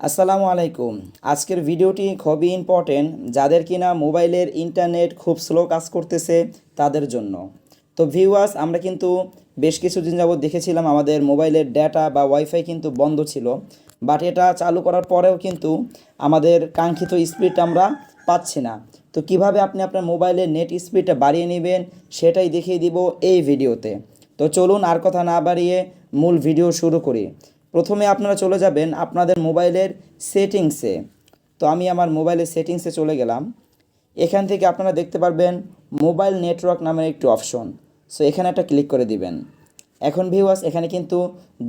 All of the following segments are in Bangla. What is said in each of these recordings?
আসসালামু আলাইকুম। আজকের ভিডিওটি খুবই ইম্পর্টেন্ট যাদের কিনা মোবাইলের ইন্টারনেট খুব স্লো কাজ করতেছে, তাদের জন্য। তো ভিউয়ার্স আমরা কিন্তু বেশ কিছুদিন যাবৎ দেখেছিলাম আমাদের মোবাইলের ডেটা বা ওয়াইফাই কিন্তু বন্ধ ছিল। বাট এটা চালু করার পরেও কিন্তু আমাদের কাঙ্ক্ষিত স্পিড আমরা পাচ্ছি না। তো কীভাবে আপনি আপনার মোবাইলের নেট স্পিডটা বাড়িয়ে নেবেন, সেটাই দেখিয়ে দিব এই ভিডিওতে। তো চলুন আর কথা না বাড়িয়ে মূল ভিডিও শুরু করি। প্রথমে আপনারা চলে যাবেন আপনাদের মোবাইলের সেটিংসে। তো আমি আমার মোবাইলের সেটিংসে চলে গেলাম। এখান থেকে আপনারা দেখতে পারবেন মোবাইল নেটওয়ার্ক নামের একটি অপশন। সো এখানে একটা ক্লিক করে দিবেন। এখন ভিউয়ার্স, এখানে কিন্তু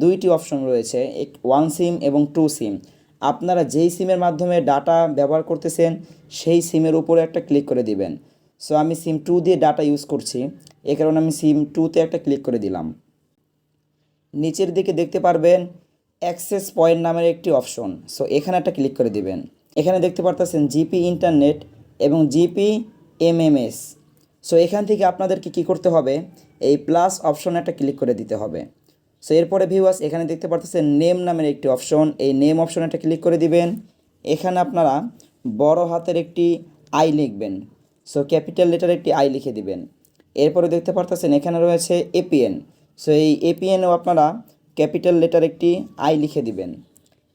দুইটি অপশন রয়েছে ওয়ান সিম এবং টু সিম। আপনারা যেই সিমের মাধ্যমে ডাটা ব্যবহার করতেছেন, সেই সিমের উপরে একটা ক্লিক করে দিবেন। সো আমি সিম টু দিয়ে ডাটা ইউজ করছি। এ কারণে আমি সিম টুতে একটা ক্লিক করে দিলাম। নিচের দিকে দেখতে পারবেন অ্যাক্সেস পয়েন্ট নামের একটি অপশন। সো এখানে একটা ক্লিক করে দিবেন। এখানে দেখতে পারতেছেন জিপি ইন্টারনেট এবং জিপি এমএমএস। সো এখান থেকে আপনাদেরকে কি করতে হবে? এই প্লাস অপশনে একটা ক্লিক করে দিতে হবে। সো এরপরে ভিউয়ার্স এখানে দেখতে পারতেছেন নেম নামের একটি অপশন এই নেম অপশনে একটা ক্লিক করে দিবেন। এখানে আপনারা বড় হাতের একটি আই লিখবেন। সো ক্যাপিটাল লেটার একটি আই লিখে দিবেন। এরপরে দেখতে পারতেছেন এখানে রয়েছে এপিএন সো এই এপিএনও আপনারা ক্যাপিটাল লেটার একটি আই লিখে দিবেন।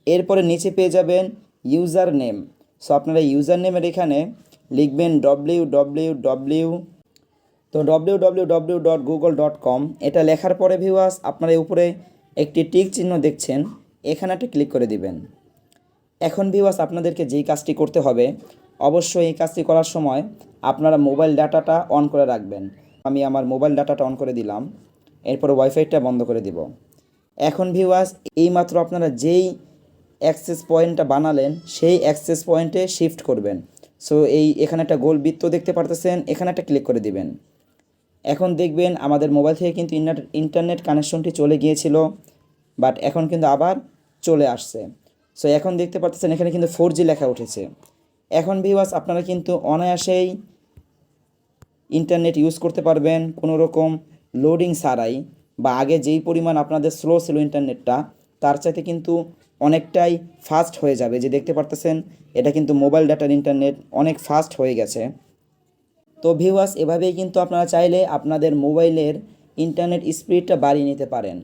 এরপরে নিচে পেয়ে যাবেন ইউজার নেম সো আপনারা ইউজার নেমের এখানে লিখবেন ডব্লিউ ডব্লিউ ডব্লিউ তো W W W dot Google dot com এটা লেখার পরে ভিউয়ার্স আপনারা উপরে একটি টিক চিহ্ন দেখছেন, এখানে একটা ক্লিক করে দিবেন। এখন ভিউয়ার্স আপনাদেরকে যেই কাজটি করতে হবে, অবশ্যই এই কাজটি করার সময় আপনারা মোবাইল ডাটাটা অন করে রাখবেন। আমি আমার মোবাইল ডাটাটা অন করে দিলাম। এরপরে ওয়াইফাইটা বন্ধ করে দিব। এখন ভিউয়ার্স এইমাত্র আপনারা যেই অ্যাক্সেস পয়েন্টটা বানালেন, সেই অ্যাক্সেস পয়েন্টে শিফট করবেন। সো এই এখানে একটা গোল বৃত্ত দেখতে পারতেছেন, এখানে একটা ক্লিক করে দিবেন। এখন দেখবেন আমাদের মোবাইল থেকে কিন্তু ইন্টারনেট কানেকশনটি চলে গিয়েছিল বাট এখন কিন্তু আবার চলে আসছে। সো এখন দেখতে পাচ্ছেন এখানে কিন্তু ফোর লেখা উঠেছে। এখন ভিউয়ার্স আপনারা কিন্তু অনায়াসেই ইন্টারনেট ইউজ করতে পারবেন, কোনো রকম লোডিং ছাড়াই। বা আগে যেই পরিমাণ আপনাদের স্লো ছিল ইন্টারনেটটা তার চাইতে কিন্তু অনেকটাই ফাস্ট হয়ে যাবে। যে দেখতে পারতেছেন, এটা কিন্তু মোবাইল ডাটার ইন্টারনেট অনেক ফাস্ট হয়ে গেছে। তো ভিউয়ার্স এভাবেই কিন্তু আপনারা চাইলে আপনাদের মোবাইলের ইন্টারনেট স্পিডটা বাড়িয়ে নিতে পারেন।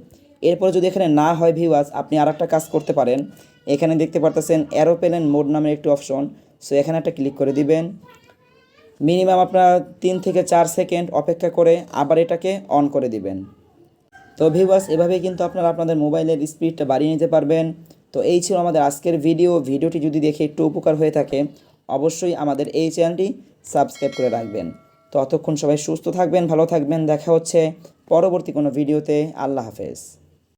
এরপরে যদি এখানে না হয় ভিউয়ার্স আপনি আর কাজ করতে পারেন। এখানে দেখতে পারতেছেন অ্যারোপ্লেন মোড নামের একটি অপশন সো এখানে একটা ক্লিক করে দিবেন। মিনিমাম আপনার তিন থেকে চার সেকেন্ড অপেক্ষা করে আবার এটাকে অন করে দিবেন। তো ভিউয়ার্স এভাবে কিন্তু আপনারা আপনাদের মোবাইলের স্পিডটা বাড়িয়ে নিতে পারবেন। তো এই ছিল আমাদের আজকের ভিডিও ভিডিওটি যদি দেখে একটু উপকার হয়ে থাকে, অবশ্যই আমাদের এই চ্যানেলটি সাবস্ক্রাইব করে রাখবেন। তো অতক্ষণ সবাই সুস্থ থাকবেন, ভালো থাকবেন। দেখা হচ্ছে পরবর্তী কোনো ভিডিওতে আল্লাহ হাফেজ।